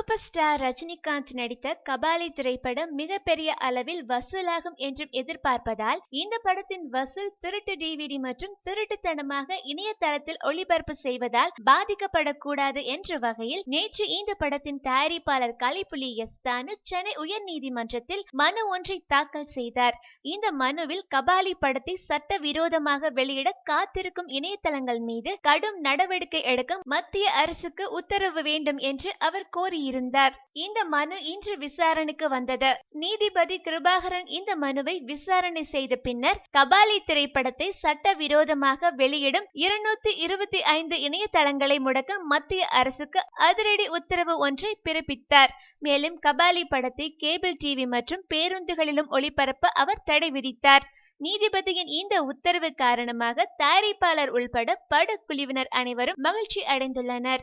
Super star Rajinikanth நடித்த கபாலி திரைப்படம் மிகப்பெரிய அளவில் வசூலாகும் என்றும் எதிர்பார்ப்பதால் இந்த படத்தின் வசூல் திருட்டு டிவிடி மற்றும் திருட்டுத்தனமாக இணையதளத்தில் ஒளிபரப்பு செய்வதால் பாதிக்கப்படக்கூடாது என்ற வகையில் நேற்று இந்த படத்தின் தயாரிப்பாளர் கலைப்புலி எஸ் தானு சென்னை உயர்நீதிமன்றத்தில் மனு ஒன்றை தாக்கல் செய்தார். இந்த மனுவில் கபாலி படத்தை சட்டவிரோதமாக வெளியிட காத்திருக்கும் இணையதளங்கள் மீது கடும் நடவடிக்கை எடுக்க மத்திய அரசுக்கு உத்தரவு வேண்டும் என்று அவர் கோரியிருந்தார் இந்த மனு இன்று விசாரணைக்கு வந்தது. நீதிபதி கிருபாகரன் இந்த மனுவை விசாரணை செய்த பின்னர் கபாலி திரைப்படத்தை சட்டவிரோதமாக வெளியிடும் இருநூத்தி இருபத்தி ஐந்து இணையதளங்களை முடக்க மத்திய அரசுக்கு அதிரடி உத்தரவு ஒன்றை பிறப்பித்தார். மேலும் கபாலி படத்தை கேபிள் டிவி மற்றும் பேருந்துகளிலும் ஒளிபரப்ப அவர் தடை விதித்தார். நீதிபதியின் இந்த உத்தரவு காரணமாக தயாரிப்பாளர் உள்பட படக்குழுவினர் அனைவரும் மகிழ்ச்சி அடைந்துள்ளனர்.